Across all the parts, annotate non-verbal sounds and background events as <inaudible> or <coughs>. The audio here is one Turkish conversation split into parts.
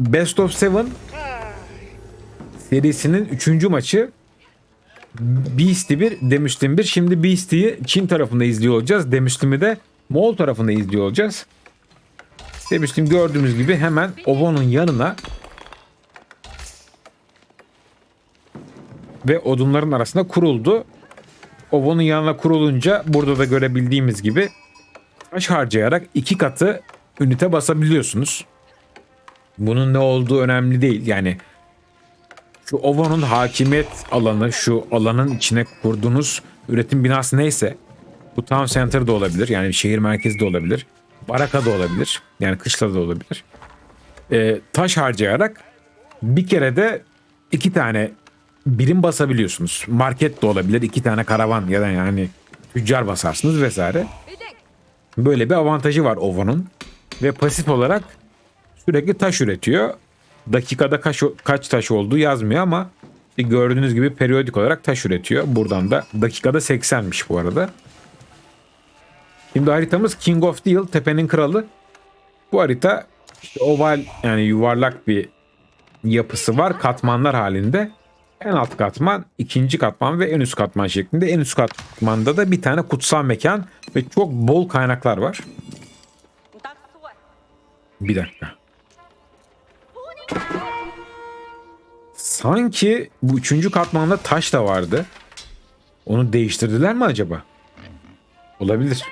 Best of Seven serisinin 3. maçı Beast'i bir, Demiştim bir. Şimdi Beast'i Çin tarafında izliyor olacağız. Demiştim'i de Moğol tarafında izliyor olacağız. Demiştim gördüğümüz gibi hemen Ovo'nun yanına ve odunların arasında kuruldu. Ovo'nun yanına kurulunca burada da görebildiğimiz gibi taş harcayarak iki katı ünite basabiliyorsunuz. Bunun ne olduğu önemli değil. Yani şu Ovo'nun hakimiyet alanı, şu alanın içine kurduğunuz üretim binası neyse bu town center da olabilir. Yani şehir merkezi de olabilir. Baraka da olabilir. Yani kışla da olabilir. Ee, taş harcayarak bir kere de iki tane birim basabiliyorsunuz. Market de olabilir. iki tane karavan ya da yani tüccar basarsınız vesaire. Böyle bir avantajı var Ovo'nun. Ve pasif olarak sürekli taş üretiyor. Dakikada kaç, kaç taş olduğu yazmıyor ama gördüğünüz gibi periyodik olarak taş üretiyor. Buradan da dakikada 80'miş bu arada. Şimdi haritamız King of Deal, tepenin kralı. Bu harita işte oval yani yuvarlak bir yapısı var katmanlar halinde. En alt katman, ikinci katman ve en üst katman şeklinde. En üst katmanda da bir tane kutsal mekan ve çok bol kaynaklar var. Bir dakika. Sanki bu üçüncü katmanda taş da vardı. Onu değiştirdiler mi acaba? Olabilir.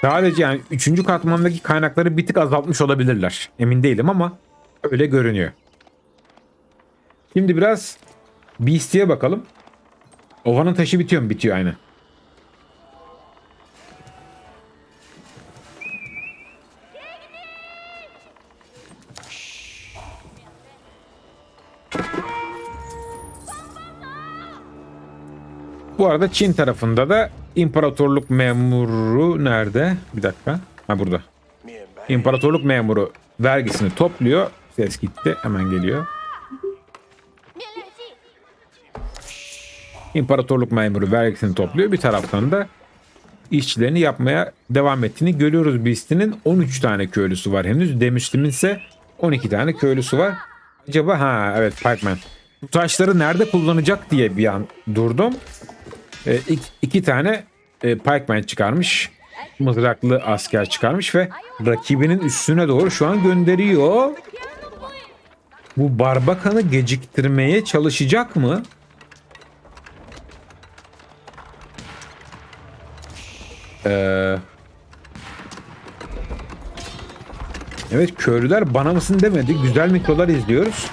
Sadece yani üçüncü katmandaki kaynakları bir tık azaltmış olabilirler. Emin değilim ama öyle görünüyor. Şimdi biraz Beast'e bakalım. Ovanın taşı bitiyor mu? Bitiyor aynı. Bu arada Çin tarafında da imparatorluk memuru nerede? Bir dakika. Ha burada. İmparatorluk memuru vergisini topluyor. Ses gitti. Hemen geliyor. İmparatorluk memuru vergisini topluyor. Bir taraftan da işçilerini yapmaya devam ettiğini görüyoruz. Beast'inin 13 tane köylüsü var henüz. Demiştimin ise 12 tane köylüsü var. Acaba ha evet Pikeman. Bu taşları nerede kullanacak diye bir an durdum. E, iki, iki tane e, Pikeman çıkarmış. Mızraklı asker çıkarmış ve rakibinin üstüne doğru şu an gönderiyor. Bu Barbakan'ı geciktirmeye çalışacak mı? Ee, evet köylüler bana mısın demedi. Güzel mikrolar izliyoruz.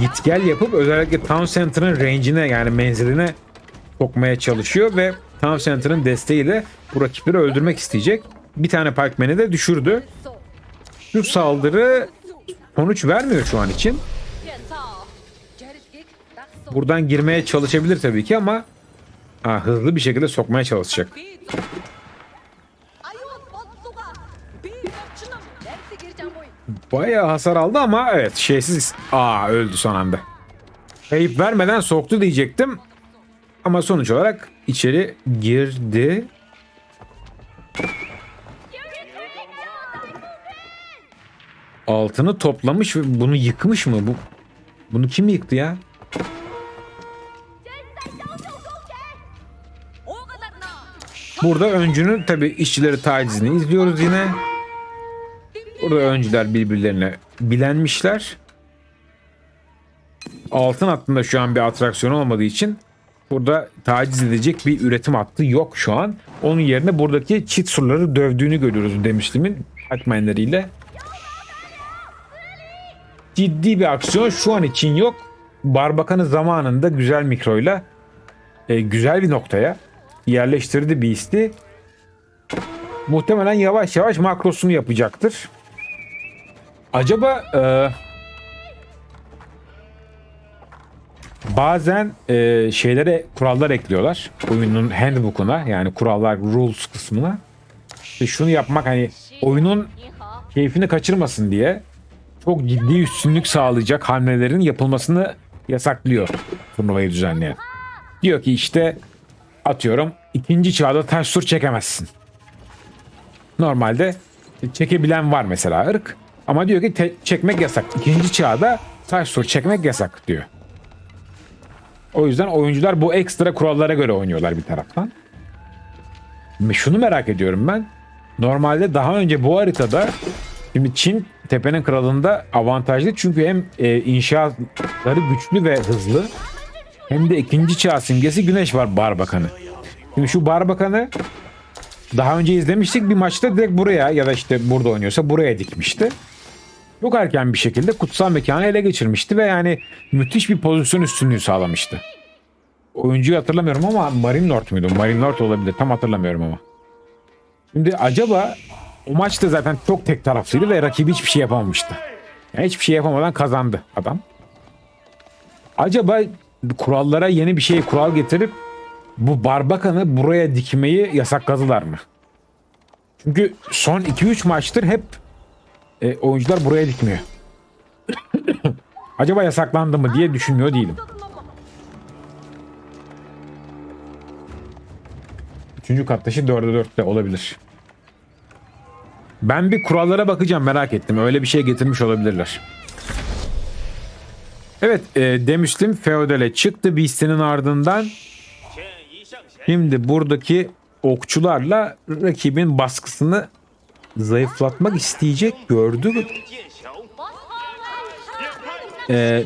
Git gel yapıp özellikle Town Center'ın range'ine yani menziline sokmaya çalışıyor ve Town Center'ın desteğiyle bu rakipleri öldürmek isteyecek. Bir tane Pikeman'i de düşürdü. Şu saldırı sonuç vermiyor şu an için. Buradan girmeye çalışabilir tabii ki ama ha, hızlı bir şekilde sokmaya çalışacak. Bayağı hasar aldı ama evet şeysiz. Aa öldü son anda. Kayıp vermeden soktu diyecektim. Ama sonuç olarak içeri girdi. Altını toplamış ve bunu yıkmış mı? Bu bunu kim yıktı ya? Burada öncünün tabi işçileri tacizini izliyoruz yine. Burada öncüler birbirlerine bilenmişler. Altın hattında şu an bir atraksiyon olmadığı için burada taciz edecek bir üretim hattı yok şu an. Onun yerine buradaki çit surları dövdüğünü görüyoruz demiştimin Hackman'leriyle. Ciddi bir aksiyon şu an için yok. Barbakan'ı zamanında güzel mikroyla e, güzel bir noktaya yerleştirdi Beast'i. Muhtemelen yavaş yavaş makrosunu yapacaktır. Acaba e, bazen e, şeylere kurallar ekliyorlar. Oyunun handbook'una yani kurallar rules kısmına. İşte şunu yapmak hani oyunun keyfini kaçırmasın diye çok ciddi üstünlük sağlayacak hamlelerin yapılmasını yasaklıyor turnuvayı düzenleyen. Diyor ki işte atıyorum ikinci çağda taş sur çekemezsin. Normalde çekebilen var mesela ırk. Ama diyor ki çekmek yasak. İkinci çağda taş sur çekmek yasak diyor. O yüzden oyuncular bu ekstra kurallara göre oynuyorlar bir taraftan. Şunu merak ediyorum ben. Normalde daha önce bu haritada şimdi Çin tepenin kralında avantajlı çünkü hem e, inşaatları güçlü ve hızlı hem de ikinci çağ simgesi güneş var barbakanı. Şimdi şu barbakanı daha önce izlemiştik bir maçta direkt buraya ya da işte burada oynuyorsa buraya dikmişti. Çok erken bir şekilde kutsal mekanı ele geçirmişti ve yani müthiş bir pozisyon üstünlüğü sağlamıştı. Oyuncuyu hatırlamıyorum ama Marine Lord muydu? Marine Lord olabilir. Tam hatırlamıyorum ama. Şimdi acaba o maçta zaten çok tek taraflıydı ve rakibi hiçbir şey yapamamıştı. Yani hiçbir şey yapamadan kazandı adam. Acaba kurallara yeni bir şey kural getirip bu barbakanı buraya dikmeyi yasakladılar mı? Çünkü son 2-3 maçtır hep e, oyuncular buraya dikmiyor. <coughs> Acaba yasaklandı mı diye düşünmüyor değilim. Üçüncü kat taşı 4'e 4'te olabilir. Ben bir kurallara bakacağım merak ettim. Öyle bir şey getirmiş olabilirler. Evet e, demiştim Feodal'e çıktı Beast'inin ardından. Şimdi buradaki okçularla rakibin baskısını zayıflatmak isteyecek gördü. Ee,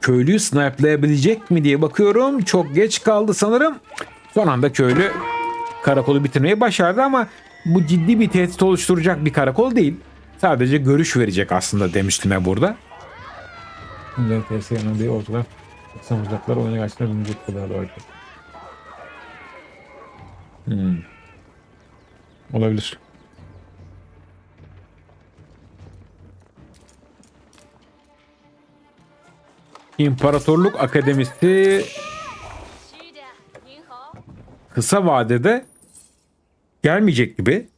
köylüyü snipe'layabilecek mi diye bakıyorum. Çok geç kaldı sanırım. Son anda köylü karakolu bitirmeyi başardı ama bu ciddi bir tehdit oluşturacak bir karakol değil. Sadece görüş verecek aslında demiştim burada. Bunların tesiri yanında ortalar. Samuzaklar oyuna karşısında bulunacak kadar doğru. Hmm. Olabilir. İmparatorluk Akademisi kısa vadede gelmeyecek gibi.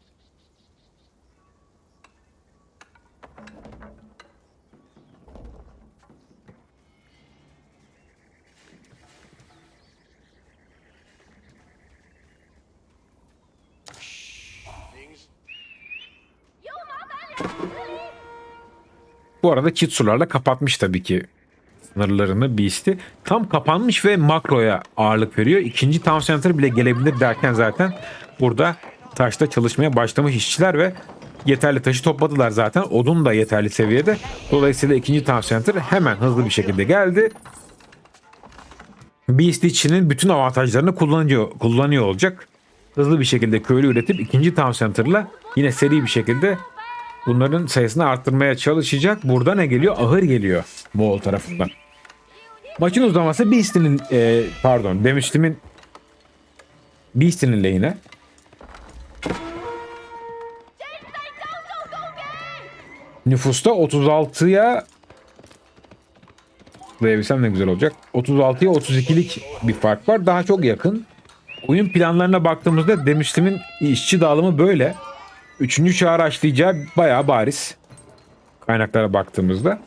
Bu arada Kitsularla kapatmış tabii ki sınırlarını Beast'i. Tam kapanmış ve makroya ağırlık veriyor. İkinci Town Center bile gelebilir derken zaten burada taşta çalışmaya başlamış işçiler ve yeterli taşı topladılar zaten. Odun da yeterli seviyede. Dolayısıyla ikinci Town Center hemen hızlı bir şekilde geldi. Beast içinin bütün avantajlarını kullanıyor, kullanıyor olacak. Hızlı bir şekilde köylü üretip ikinci Town Center'la yine seri bir şekilde bunların sayısını arttırmaya çalışacak. Burada ne geliyor? Ahır geliyor Moğol tarafından. Maçın uzaması Beast'inin e, pardon demiştimin Beast'inin lehine. Nüfusta 36'ya Tıklayabilsem ne güzel olacak. 36'ya 32'lik bir fark var. Daha çok yakın. Oyun planlarına baktığımızda demiştimin işçi dağılımı böyle. Üçüncü çağı araçlayacağı bayağı bariz. Kaynaklara baktığımızda.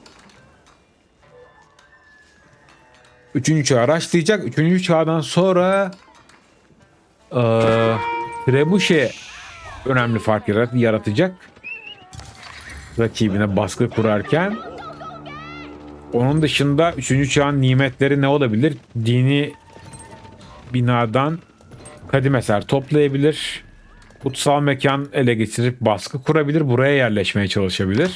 Üçüncü çağı araçlayacak. Üçüncü çağdan sonra eee Trebuşe önemli fark yarat- yaratacak. Rakibine baskı kurarken. Onun dışında 3. çağın nimetleri ne olabilir? Dini binadan kadim eser toplayabilir. Kutsal mekan ele geçirip baskı kurabilir. Buraya yerleşmeye çalışabilir.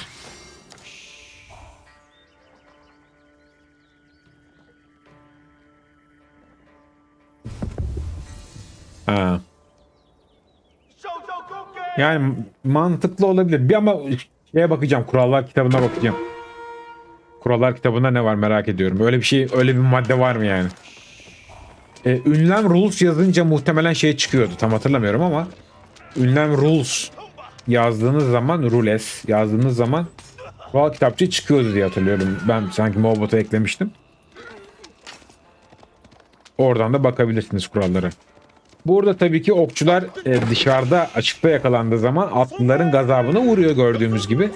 Ha. Yani mantıklı olabilir. Bir ama şeye bakacağım. Kurallar kitabına bakacağım. Kurallar kitabında ne var merak ediyorum. Öyle bir şey, öyle bir madde var mı yani? Ee, ünlem rules yazınca muhtemelen şey çıkıyordu. Tam hatırlamıyorum ama ünlem rules yazdığınız zaman rules yazdığınız zaman kural kitapçı çıkıyordu diye hatırlıyorum. Ben sanki Mobot'a eklemiştim. Oradan da bakabilirsiniz kurallara. Burada tabii ki okçular e, dışarıda açıkta yakalandığı zaman atlıların gazabına uğruyor gördüğümüz gibi.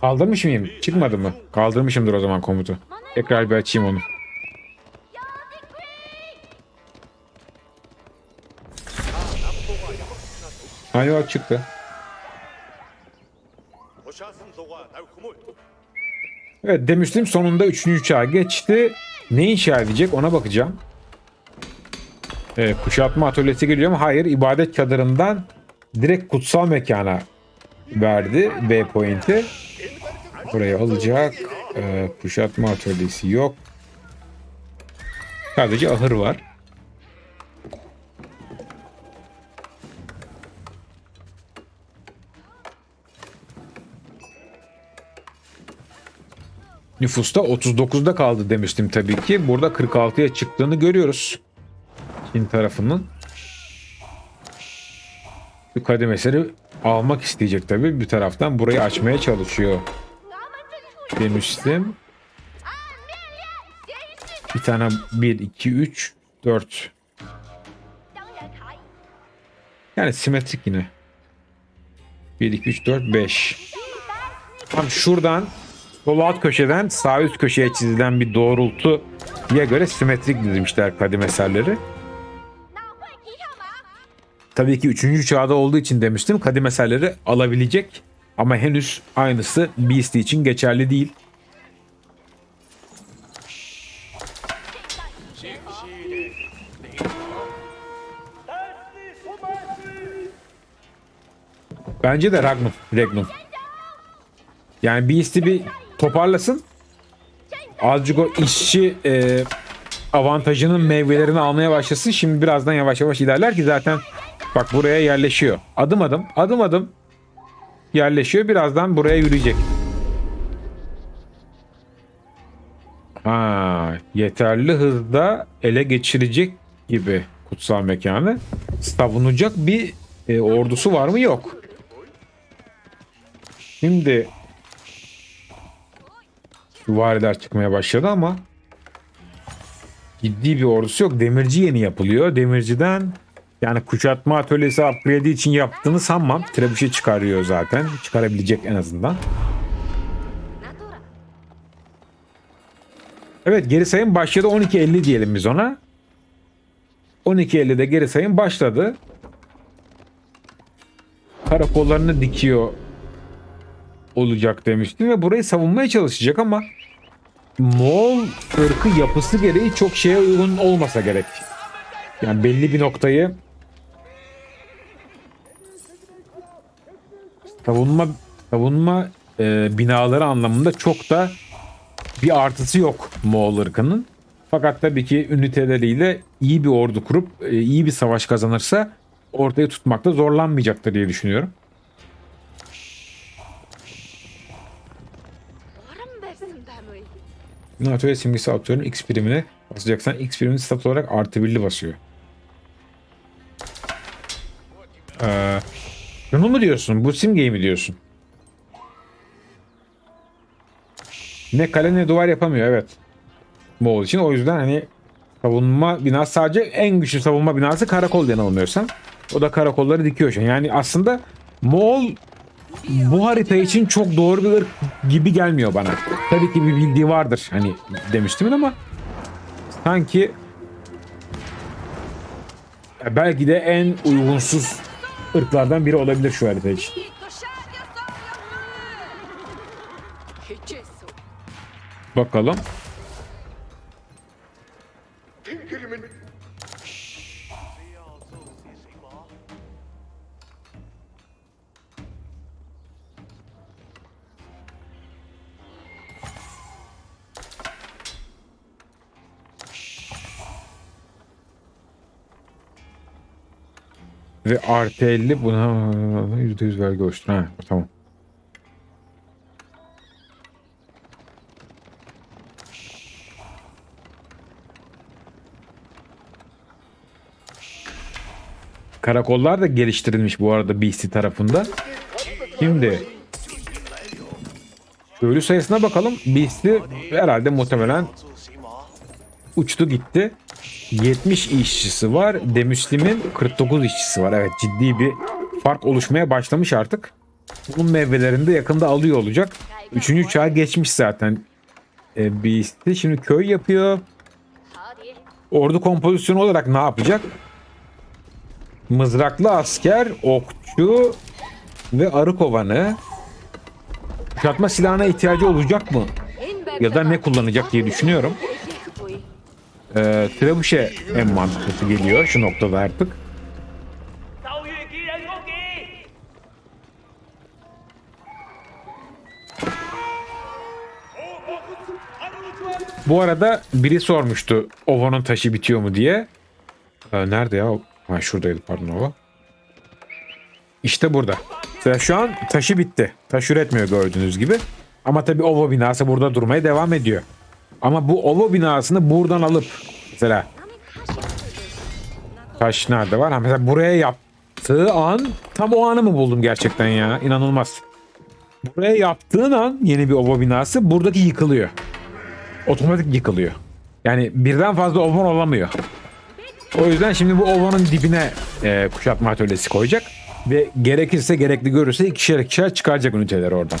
Kaldırmış mıyım? Çıkmadı mı? Kaldırmışımdır o zaman komutu. Tekrar bir açayım onu. Hayvan çıktı. Evet demiştim sonunda 3. çağa geçti. Ne inşa edecek ona bakacağım. Evet, kuşatma atölyesi geliyor ama hayır ibadet çadırından direkt kutsal mekana verdi B point'i. Burayı alacak. Ee, kuşatma atölyesi yok. Sadece ahır var. nüfusta 39'da kaldı demiştim tabii ki. Burada 46'ya çıktığını görüyoruz. Çin tarafının. Bu kademesini almak isteyecek tabii. Bir taraftan burayı açmaya çalışıyor. Demiştim. Bir tane 1, 2, 3, 4. Yani simetrik yine. 1, 2, 3, 4, 5. Tam şuradan Sol alt köşeden sağ üst köşeye çizilen bir doğrultuya göre simetrik dizmişler kadim eserleri. Tabii ki 3. çağda olduğu için demiştim kadim eserleri alabilecek ama henüz aynısı Beast için geçerli değil. Bence de Ragnum. Regnum. Yani Beast'i bir toparlasın. Azıcık o işçi e, avantajının meyvelerini almaya başlasın. Şimdi birazdan yavaş yavaş ilerler ki zaten bak buraya yerleşiyor. Adım adım adım adım yerleşiyor. Birazdan buraya yürüyecek. Ha, yeterli hızda ele geçirecek gibi kutsal mekanı. Savunacak bir e, ordusu var mı? Yok. Şimdi variler çıkmaya başladı ama ciddi bir ordusu yok. Demirci yeni yapılıyor. Demirciden yani kuşatma atölyesi upgrade'i için yaptığını sanmam. Trebuşe çıkarıyor zaten. Çıkarabilecek en azından. Evet geri sayım başladı. 12.50 diyelim biz ona. 12.50'de geri sayım başladı. Karakollarını dikiyor olacak demiştim ve burayı savunmaya çalışacak ama Moğol ırkı yapısı gereği çok şeye uygun olmasa gerek. Yani belli bir noktayı savunma savunma e, binaları anlamında çok da bir artısı yok Moğol ırkının. Fakat tabii ki üniteleriyle iyi bir ordu kurup e, iyi bir savaş kazanırsa ortaya tutmakta zorlanmayacaktır diye düşünüyorum. NATO ve simgesi aktörün X primine basacaksan X primini stat olarak artı birli basıyor. Ee, şunu mu diyorsun? Bu simgeyi mi diyorsun? Ne kale ne duvar yapamıyor evet. Moğol için o yüzden hani savunma binası sadece en güçlü savunma binası karakol yanılmıyorsam. O da karakolları dikiyor. Yani aslında Moğol bu harita için çok doğru bir ırk gibi gelmiyor bana. Tabii ki bir bildiği vardır hani demiştim ama sanki e, belki de en uygunsuz ırklardan biri olabilir şu harita için. Bakalım. Ve artı 50 buna %100 vergi oluştur. Ha, tamam. Karakollar da geliştirilmiş bu arada BC tarafında. Şimdi ölü sayısına bakalım. BC herhalde muhtemelen uçtu gitti. 70 işçisi var. Demüslim'in 49 işçisi var. Evet ciddi bir fark oluşmaya başlamış artık. Bunun meyvelerini de yakında alıyor olacak. Üçüncü çağa geçmiş zaten. E, bir isti. Şimdi köy yapıyor. Ordu kompozisyonu olarak ne yapacak? mızraklı asker, okçu ve arı kovanı. Kuşatma silahına ihtiyacı olacak mı? Ya da ne kullanacak diye düşünüyorum. Ee, e, Trebuş'e en mantıklısı geliyor şu noktada artık. Bu arada biri sormuştu Ova'nın taşı bitiyor mu diye. Ee, nerede ya? Ha, şuradaydı pardon Ova. İşte burada. Mesela şu an taşı bitti. Taş üretmiyor gördüğünüz gibi. Ama tabii Ova binası burada durmaya devam ediyor. Ama bu Ova binasını buradan alıp mesela taş nerede var? Ha, mesela buraya yaptığı an tam o anı mı buldum gerçekten ya? İnanılmaz. Buraya yaptığın an yeni bir Ova binası buradaki yıkılıyor otomatik yıkılıyor. Yani birden fazla ovan olamıyor. O yüzden şimdi bu ovanın dibine e, kuşatma atölyesi koyacak ve gerekirse gerekli görürse ikişer ikişer çıkaracak üniteleri oradan.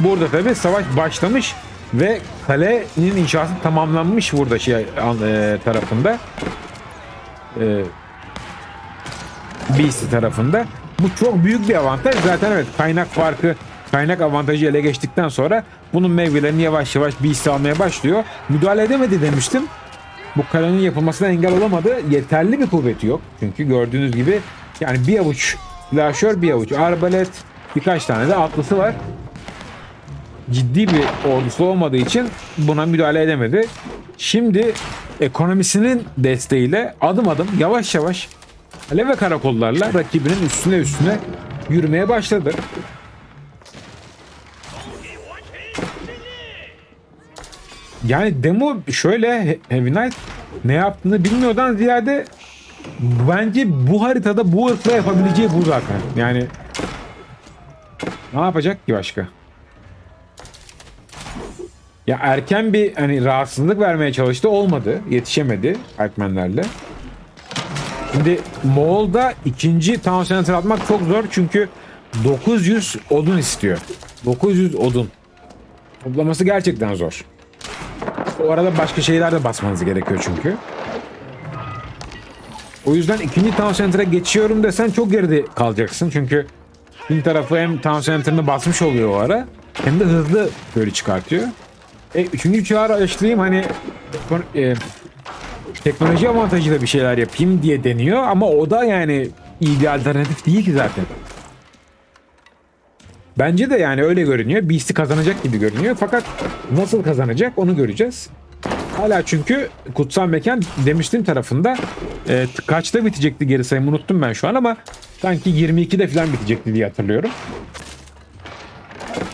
Burada tabi savaş başlamış ve kalenin inşası tamamlanmış burada şey e, tarafında. E, Beast tarafında. Bu çok büyük bir avantaj. Zaten evet kaynak farkı, kaynak avantajı ele geçtikten sonra bunun meyvelerini yavaş yavaş Beast almaya başlıyor. Müdahale edemedi demiştim. Bu kalenin yapılmasına engel olamadı. Yeterli bir kuvveti yok. Çünkü gördüğünüz gibi yani bir avuç silahşör, bir avuç arbalet, birkaç tane de atlısı var. Ciddi bir ordusu olmadığı için buna müdahale edemedi. Şimdi ekonomisinin desteğiyle adım adım yavaş yavaş kale ve karakollarla rakibinin üstüne üstüne yürümeye başladı. Yani demo şöyle He- Heavy Knight ne yaptığını bilmiyordan ziyade bence bu haritada bu ırkla yapabileceği bu zaten. Yani ne yapacak ki başka? Ya erken bir hani rahatsızlık vermeye çalıştı olmadı. Yetişemedi Erkmenlerle. Şimdi Moğol'da ikinci town center atmak çok zor çünkü 900 odun istiyor. 900 odun. Toplaması gerçekten zor. O arada başka şeyler de basmanız gerekiyor çünkü. O yüzden ikinci town center'a geçiyorum desen çok geride kalacaksın. Çünkü bir tarafı hem town center'ını basmış oluyor o ara hem de hızlı böyle çıkartıyor. E, üçüncü çağı araştırayım hani e, teknoloji avantajıyla bir şeyler yapayım diye deniyor ama o da yani iyi bir alternatif değil ki zaten. Bence de yani öyle görünüyor. Beast'i kazanacak gibi görünüyor. Fakat nasıl kazanacak onu göreceğiz. Hala çünkü kutsal mekan demiştim tarafında e, kaçta bitecekti geri sayımı unuttum ben şu an ama sanki 22'de falan bitecekti diye hatırlıyorum.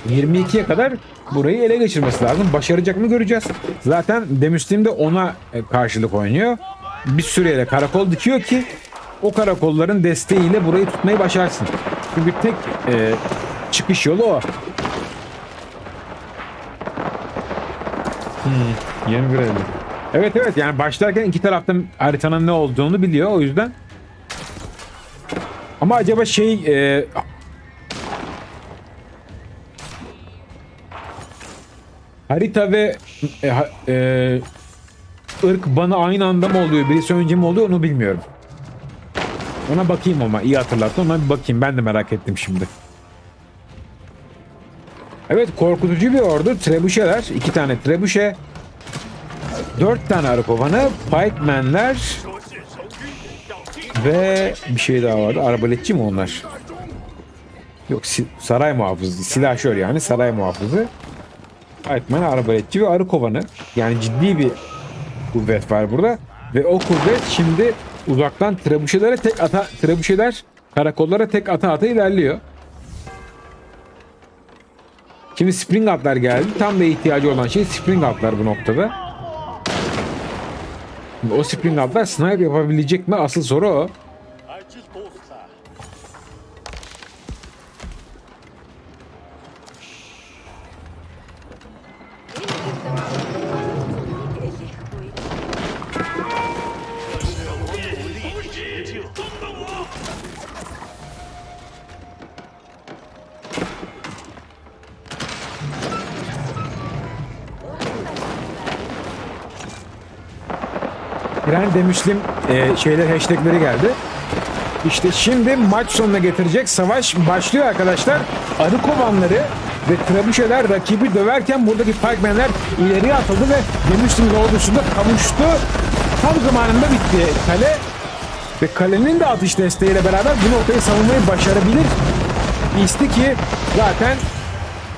22'ye kadar burayı ele geçirmesi lazım. Başaracak mı göreceğiz. Zaten demiştim de ona e, karşılık oynuyor. Bir süreyle karakol dikiyor ki o karakolların desteğiyle burayı tutmayı başarsın. Çünkü tek e, çıkış yolu o. Hmm, 21 Eylül. Evet evet yani başlarken iki tarafta haritanın ne olduğunu biliyor o yüzden. Ama acaba şey e, harita ve e, e, ırk bana aynı anda mı oluyor birisi önce mi oluyor onu bilmiyorum. Ona bakayım ama iyi hatırlattın ona bir bakayım ben de merak ettim şimdi. Evet korkutucu bir ordu. Trebuşeler. iki tane trebuşe. Dört tane arı kovanı. Pikemenler. Ve bir şey daha vardı. Arbaletçi mi onlar? Yok saray muhafızı. Silahşör yani saray muhafızı. Pikeman, arbaletçi ve arı kovanı. Yani ciddi bir kuvvet var burada. Ve o kuvvet şimdi uzaktan trebuşelere tek ata trebuşeler karakollara tek ata ata ilerliyor. Şimdi spring atlar geldi. Tam da ihtiyacı olan şey spring atlar bu noktada. Şimdi o spring atlar sniper yapabilecek mi? Asıl soru o. Brand Müslim e, şeyler hashtagleri geldi. İşte şimdi maç sonuna getirecek savaş başlıyor arkadaşlar. Arı kovanları ve trebüşeler rakibi döverken buradaki pikemenler ileriye atıldı ve Demiştim'in ordusunda kavuştu. Tam zamanında bitti kale. Ve kalenin de atış desteğiyle beraber bu noktayı savunmayı başarabilir. İsti ki zaten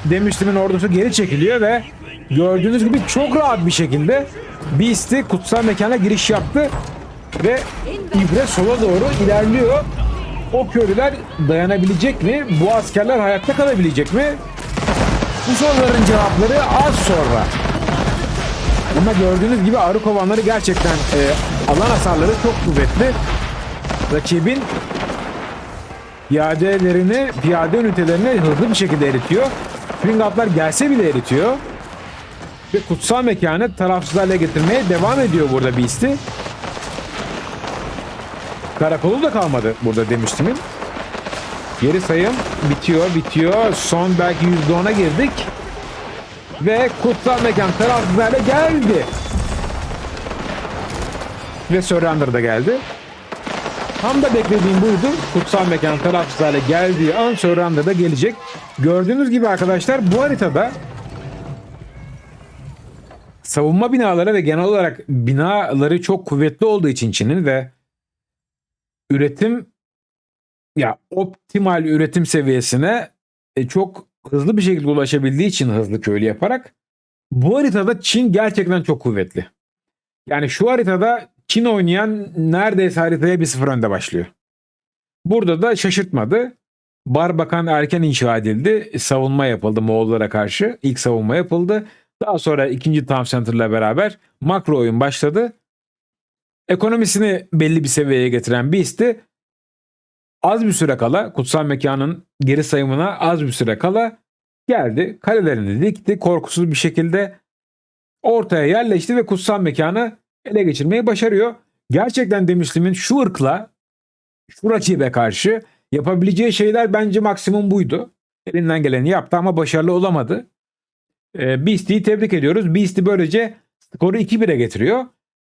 Demiştim'in ordusu geri çekiliyor ve gördüğünüz gibi çok rahat bir şekilde Beast'i kutsal mekana giriş yaptı ve İbre sola doğru ilerliyor. O köylüler dayanabilecek mi? Bu askerler hayatta kalabilecek mi? Bu soruların cevapları az sonra. Ama gördüğünüz gibi arı kovanları gerçekten e, alan hasarları çok kuvvetli. Rakibin piyadelerini, piyade ünitelerini hızlı bir şekilde eritiyor. Springatlar gelse bile eritiyor. Ve kutsal mekanı tarafsız hale getirmeye devam ediyor burada Beast'i. Karakolu da kalmadı burada demiştim. Geri sayım bitiyor, bitiyor. Son belki %10'a girdik. Ve kutsal mekan tarafsız hale geldi. Ve Surrender da geldi. Tam da beklediğim buydu. Kutsal mekan tarafsız hale geldiği an Surrender da gelecek. Gördüğünüz gibi arkadaşlar bu haritada savunma binaları ve genel olarak binaları çok kuvvetli olduğu için Çin'in ve üretim ya optimal üretim seviyesine e, çok hızlı bir şekilde ulaşabildiği için hızlı köylü yaparak bu haritada Çin gerçekten çok kuvvetli. Yani şu haritada Çin oynayan neredeyse haritaya bir sıfır önde başlıyor. Burada da şaşırtmadı. Barbakan erken inşa edildi. Savunma yapıldı Moğollara karşı. İlk savunma yapıldı. Daha sonra ikinci Town Center'la beraber makro oyun başladı. Ekonomisini belli bir seviyeye getiren Beast'i az bir süre kala kutsal mekanın geri sayımına az bir süre kala geldi. Kalelerini dikti korkusuz bir şekilde ortaya yerleşti ve kutsal mekanı ele geçirmeyi başarıyor. Gerçekten Demislim'in şu ırkla şu rakibe karşı yapabileceği şeyler bence maksimum buydu. Elinden geleni yaptı ama başarılı olamadı. Ee, Beast'i tebrik ediyoruz. Beast'i böylece skoru 2-1'e getiriyor.